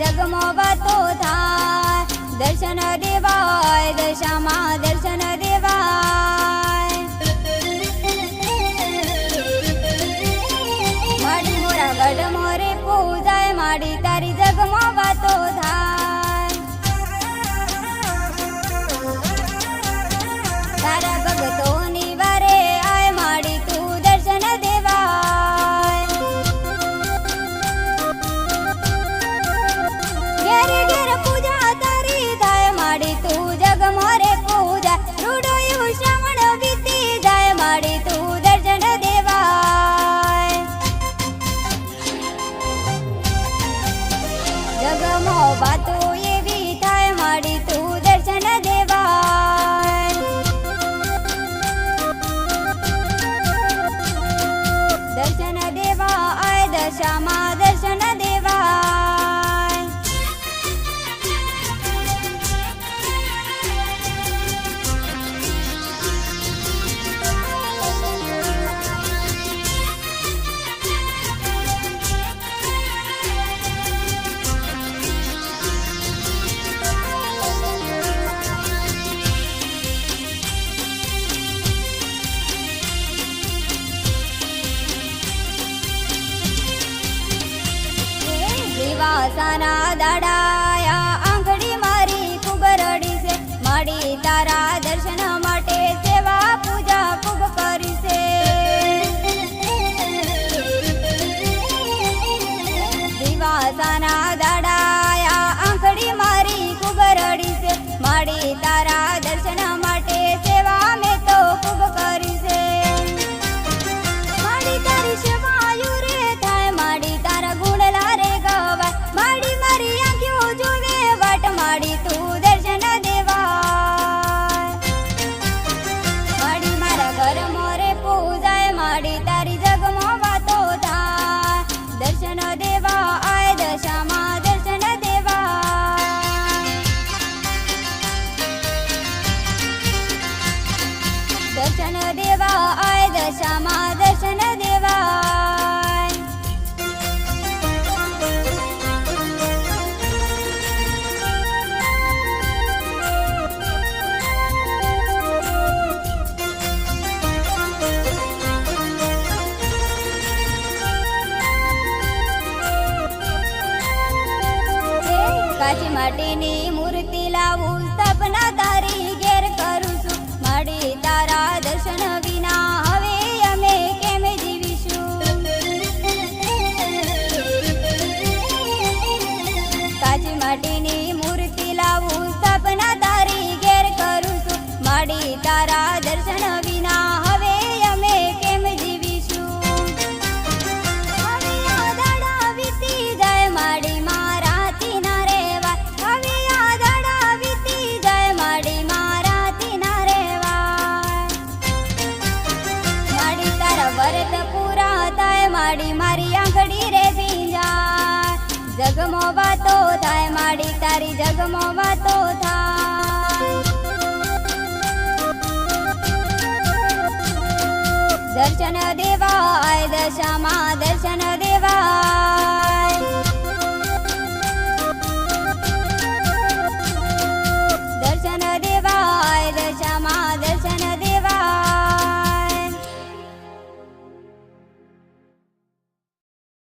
જગમો વાતો થાય. દર્શન દેવાય, દશામાં દર્શન દેવાય. માડી મોરા ગઢ મોરે પૂજાય માડી તારી જગમો જગમો વાતો सनादडा દર્શન દેવા આય દશામાં દર્શન દેવાય. કાચી માટીની મૂર્તિ લાવું માટીની મૂર્તિ લાવું સ્થાપના તારી ઘેર કરું છું. માડી તારા દર્શન વિના હવે અમે કેમ જીવીશું? વીતી જાય, માડી મારાથી ના રેવાય હવે આ દાડા વીતી જાય, માડી મારાથી ના રેવાય માડી તારા વરત પૂરા થાય, માડી જગમો વાતો થાય માડી તારી જગમો વાતો થાય. દર્શન દેવાય દશામાં દર્શન